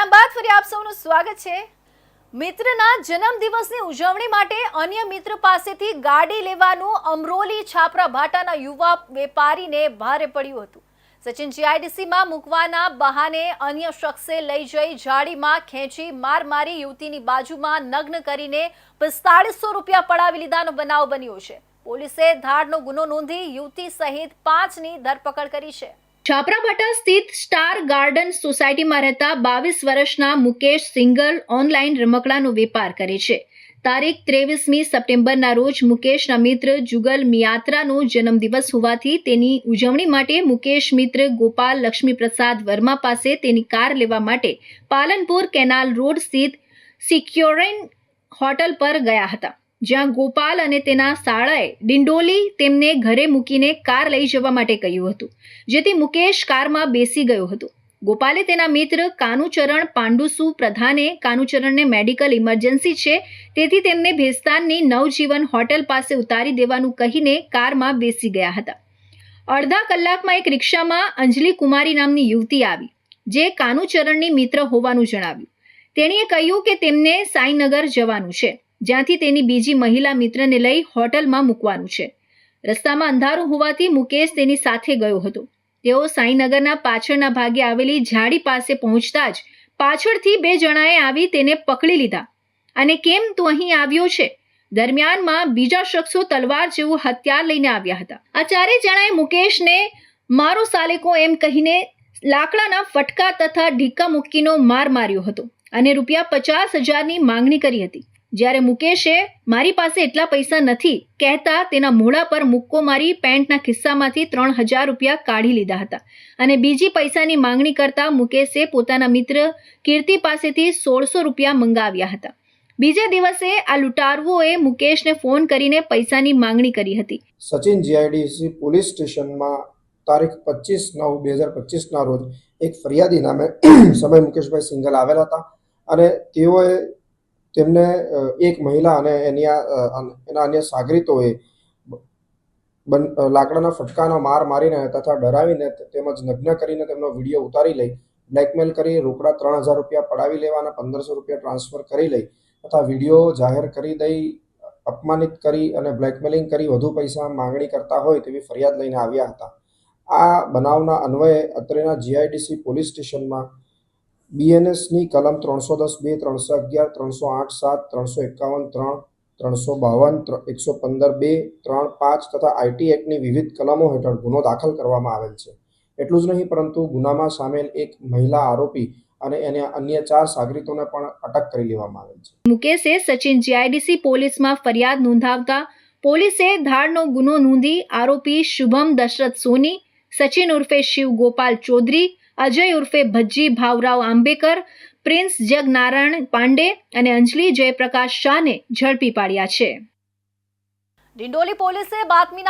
વિરામ બાદ ફરી આપ સૌનું સ્વાગત છે. મિત્રના જન્મદિવસની ઉજવણી માટે અન્ય મિત્ર પાસેથી ગાડી લેવાનું અમરોલી છાપરા ભાટાના યુવા વેપારીને ભારે પડ્યું હતું. સચિન જીઆઈડીસીમાં મૂકવાના બહાને અન્ય શખ્સે લઈ જઈ જાડીમાં ખેંચી માર મારી યુવતીની બાજુમાં નગ્ન કરીને પિસ્તાળીસો રૂપિયા પડાવી લીધાનો બનાવ બન્યો છે. પોલીસે ધાડનો ગુનો નોંધી યુવતી સહિત પાંચની ધરપકડ કરી છે. છાપરાભાટા સ્થિત સ્ટાર ગાર્ડન સોસાયટીમાં રહેતા બાવીસ વર્ષના મુકેશ સિંગલ ઓનલાઈન રમકડાનો વેપાર કરે છે. તારીખ ત્રેવીસમી સપ્ટેમ્બરના રોજ મુકેશના મિત્ર જુગલ મિયાત્રાનો જન્મદિવસ હોવાથી તેની ઉજવણી માટે મુકેશ મિત્ર ગોપાલ લક્ષ્મીપ્રસાદ વર્મા પાસે તેની કાર લેવા માટે પાલનપુર કેનાલ રોડ સ્થિત સિક્યોરેન હોટલ પર ગયા હતા. જ્યાં ગોપાલ અને તેના શાળાએ ડિંડોલી તેમને ઘરે મૂકીને કાર લઈ જવા માટે કહ્યું હતું, જેથી મુકેશ કારમાં બેસી ગયો હતો. ગોપાલે તેના મિત્ર કાનુચરણ પાંડુસુ પ્રધાને, કાનુચરણને મેડિકલ ઇમરજન્સી છે, તેથી તેમને ભેસ્તાનની નવજીવન હોટેલ પાસે ઉતારી દેવાનું કહીને કારમાં બેસી ગયા હતા. અડધા કલાકમાં એક રિક્ષામાં અંજલિ કુમારી નામની યુવતી આવી, જે કાનુચરણની મિત્ર હોવાનું જણાવ્યું. તેણીએ કહ્યું કે તેમને સાઈનગર જવાનું છે. જ્યાંથી તેની બીજી મહિલા મિત્રને લઈ હોટલમાં મૂકવાનું છે. રસ્તામાં અંધારું હોવાથી મુકેશ તેની સાથે ગયો હતો. તેઓ સાંઈનગરના પાછળના ભાગે આવેલી ઝાડી પાસે પહોંચતા જ પાછળથી બે જણાએ આવી તેને પકડી લીધા. અને કેમ તું અહીં આવ્યો છે? દરમિયાનમાં બીજા શખ્સો તલવાર જેવું હથિયાર લઈને આવ્યા હતા. આ ચારેય જણાએ મુકેશને, મારો સાલેકો એમ કહીને લાકડાના ફટકા તથા ઢીકા મુક્કીનો માર માર્યો હતો અને રૂપિયા પચાસ હજારની માંગણી કરી હતી. જ્યારે મુકેશે મારી પાસે એટલા પૈસા નથી, કહેતા તેના મોઢા પર મુક્કો મારી પેન્ટના ખિસ્સામાંથી ત્રણ હજાર રૂપિયા કાઢી લીધા હતા. અને બીજી પૈસાની માંગણી કરતા મુકેશે પોતાના મિત્ર કીર્તિ પાસેથી સોળસો રૂપિયા મંગાવ્યા હતા. બીજા દિવસે આ લૂંટારવોએ મુકેશને ફોન કરીને પૈસાની માંગણી કરી હતી. સચિન જીઆઈડીસી પોલીસ સ્ટેશનમાં તારીખ પચીસ નવ બે હજાર પચીસના રોજ એક ફરિયાદી નામે સમય મુકેશભાઈ સિંગલ આવેલા હતા અને તેઓએ તેમને એક મહિલા અને એની એના અન્ય સાગરીતોએ લાકડાના ફટકાનો માર મારીને તથા ડરાવીને તેમજ નગ્ન કરીને તેમનો વીડિયો ઉતારી લઈ, બ્લેકમેલ કરી, રોકડા ત્રણ હજાર રૂપિયા પડાવી લેવાના, પંદરસો રૂપિયા ટ્રાન્સફર કરી લઈ, તથા વીડિયો જાહેર કરી દઈ, અપમાનિત કરી અને બ્લેકમેલિંગ કરી, વધુ પૈસા માંગણી કરતા હોય તેવી ફરિયાદ લઈને આવ્યા હતા. આ બનાવના અન્વયે અત્રેના જીઆઈડીસી પોલીસ સ્ટેશનમાં બીએનએસની કલમ ત્રણસો દસ, બે ત્રણસો અગિયાર, ત્રણસો આઠ, સાત, ત્રણસો એકાવન, ત્રણ, ત્રણસો બાવન એકસો પંદર, બે, ત્રણ, પાંચ તથા આઈટી એક્ટની વિવિધ કલમો હેઠળ ગુનો દાખલ કરવામાં આવેલ છે. એટલું જ નહીં, પરંતુ ગુનામાં સામેલ એક મહિલા આરોપી અને એને અન્ય ચાર સાગરીતોને પણ અટક કરી લેવામાં આવેલ છે. મુકેશે સચિન જીઆઈડીસી પોલીસમાં ફરિયાદ નોંધાવતા પોલીસે ધાડનો ગુનો નોંધી આરોપી શુભમ દશરથ સોની, સચિન ઉર્ફે શિવ ગોપાલ ચૌધરી અજય ઉર્ફે ભજ્જી ભાવરાવ આંબેકર, પ્રિન્સ જગનારાયણ પાંડે અને અંજલિ જયપ્રકાશ શાહને ઝડપી પાડ્યા છે. ડિંડોલી પોલીસે બાતમીના